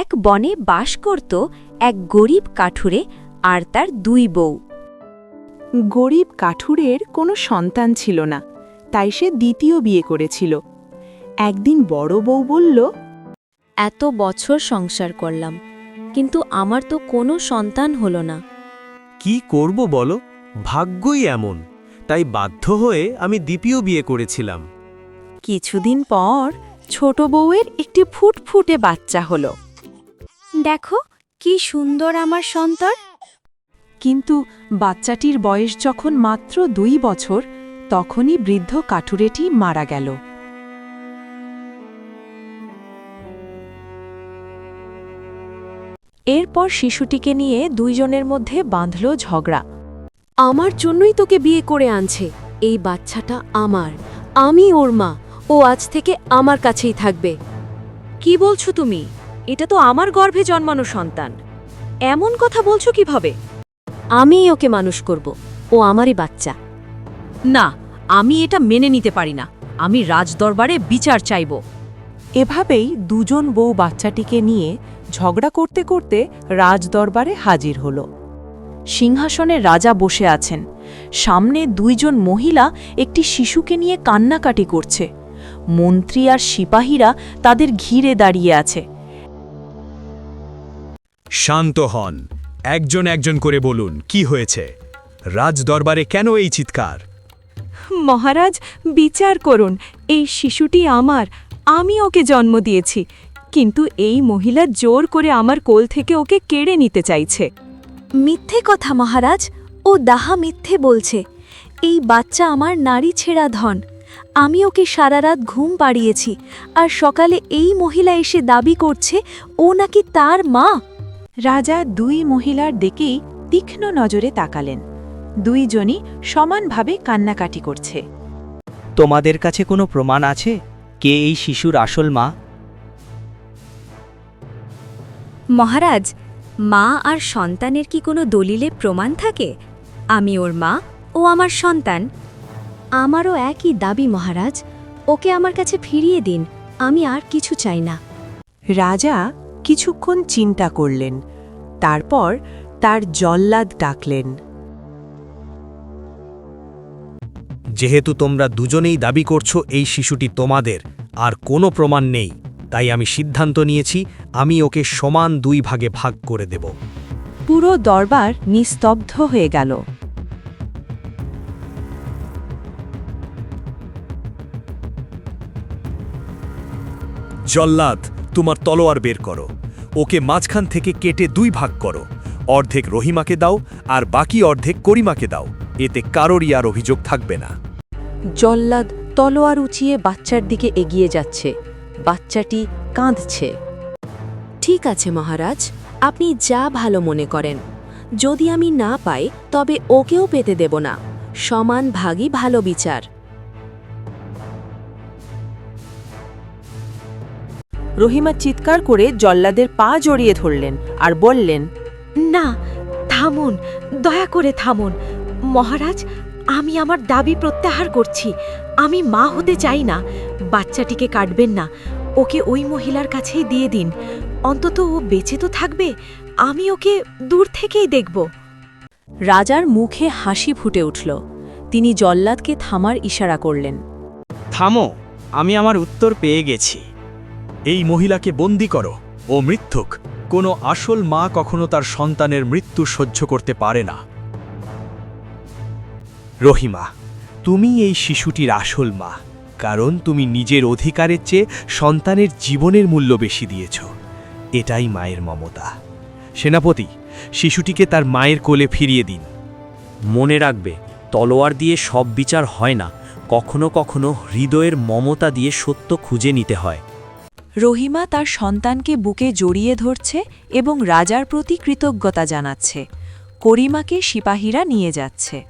এক বনে বাস করত এক গরিব কাঠুরে আর তার দুই বউ। গরিব কাঠুরের কোনো সন্তান ছিল না তাই সে দ্বিতীয় বিয়ে করেছিল। একদিন বড় বউ বলল এত বছর সংসার করলাম কিন্তু আমার তো কোনো সন্তান হলো না। কি করব বলো? ভাগ্যই এমন তাই বাধ্য হয়ে আমি দ্বিতীয় বিয়ে করেছিলাম। কিছুদিন পর ছোট বউয়ের একটি ফুটফুটে বাচ্চা হলো। দেখো কি সুন্দর আমার সন্তান কিন্তু বাচ্চাটির বয়স যখন মাত্র দুই বছর তখনই বৃদ্ধ কাঠুরেটি মারা গেল। এরপর শিশুটিকে নিয়ে দুইজনের মধ্যে বাঁধল ঝগড়া। আমার জন্যই তোকে বিয়ে করে আনছে এই বাচ্চাটা আমার আমি ওর মা ও আজ থেকে আমার কাছেই থাকবে। কি বলছো তুমি? এটা তো আমার গর্ভে জন্মানো সন্তান। এমন কথা বলছো কীভাবে? আমিই ওকে মানুষ করব, ও আমারই বাচ্চা। না, আমি এটা মেনে নিতে পারি না। আমি রাজদরবারে বিচার চাইব। এভাবেই দুজন বউ বাচ্চাটিকে নিয়ে ঝগড়া করতে করতে রাজদরবারে হাজির হল। সিংহাসনে রাজা বসে আছেন। সামনে দুইজন মহিলা একটি শিশুকে নিয়ে কান্নাকাটি করছে। মন্ত্রী আর সিপাহীরা তাদের ঘিরে দাঁড়িয়ে আছে। শান্ত হন। একজন একজন করে বলুন কি হয়েছে? রাজ দরবারে কেন এই চিৎকার? মহারাজ বিচার করুন। এই শিশুটি আমার। আমি ওকে জন্ম দিয়েছি। কিন্তু এই মহিলা জোর করে আমার কোল থেকে ওকে কেড়ে নিতে চাইছে। মিথ্যে কথা মহারাজ। ও দাহা মিথ্যে বলছে। এই বাচ্চা আমার নারী ছেঁড়া ধন। আমি ওকে সারা রাত ঘুম পাড়িয়েছি। আর সকালে এই মহিলা এসে দাবি করছে ও নাকি তার মা? রাজা দুই মহিলার দিকেই তীক্ষ্ণ নজরে তাকালেন। দুইজনই সমানভাবে কান্নাকাটি করছে। তোমাদের কাছে কোনো প্রমাণ আছে? কে এই শিশুর আসল মা? মহারাজ মা আর সন্তানের কি কোনো দলিলে প্রমাণ থাকে? আমি ওর মা ও আমার সন্তান। আমারও একই দাবি মহারাজ ওকে আমার কাছে ফিরিয়ে দিন আমি আর কিছু চাই না। রাজা কিছুক্ষণ চিন্তা করলেন। তারপর তার জল্লাদ ডাকলেন। যেহেতু তোমরা দুজনেই দাবি করছ এই শিশুটি তোমাদের আর কোনো প্রমাণ নেই তাই আমি সিদ্ধান্ত নিয়েছি আমি ওকে সমান দুই ভাগে ভাগ করে দেব। পুরো দরবার নিস্তব্ধ হয়ে গেল। জল্লাদ তোমার তলোয়ার বের করো। ওকে মাঝখান থেকে কেটে দুই ভাগ করো। অর্ধেক রহিমাকে দাও আর বাকি অর্ধেক করিমাকে দাও। এতে কারোরই আর অভিযোগ থাকবে না। জল্লাদ তলোয়ার উঁচিয়ে বাচ্চার দিকে এগিয়ে যাচ্ছে। বাচ্চাটি কাঁদছে। ঠিক আছে, মহারাজ, আপনি যা ভালো মনে করেন। যদি আমি না পাই, তবে ওকেও পেতে দেব না। সমান ভাগই ভালো বিচার। রহিমা চিৎকার করে জল্লাদের পা জড়িয়ে ধরলেন আর বললেন না থামুন দয়া করে থামুন। মহারাজ আমি আমার দাবি প্রত্যাহার করছি। আমি মা হতে চাই না। বাচ্চাটিকে কাটবেন না। ওকে ওই মহিলার কাছেই দিয়ে দিন। অন্তত ও বেঁচে তো থাকবে। আমি ওকে দূর থেকেই দেখব। রাজার মুখে হাসি ফুটে উঠল। তিনি জল্লাদকে থামার ইশারা করলেন। থামো আমি আমার উত্তর পেয়ে গেছি। এই মহিলাকে বন্দি করো ও মৃত্যুক। কোনো আসল মা কখনো তার সন্তানের মৃত্যু সহ্য করতে পারে না। রহিমা, তুমি এই শিশুটির আসল মা, কারণ তুমি নিজের অধিকারের চেয়ে সন্তানের জীবনের মূল্য বেশি দিয়েছ। এটাই মায়ের মমতা। সেনাপতি, শিশুটিকে তার মায়ের কোলে ফিরিয়ে দিন। মনে রাখবে, তলোয়ার দিয়ে সব বিচার হয় না। কখনো কখনো হৃদয়ের মমতা দিয়ে সত্য খুঁজে নিতে হয়। রহিমা তার সন্তানকে বুকে জড়িয়ে ধরছে এবং রাজার প্রতি কৃতজ্ঞতা জানাচ্ছে। করিমাকে সিপাহীরা নিয়ে যাচ্ছে।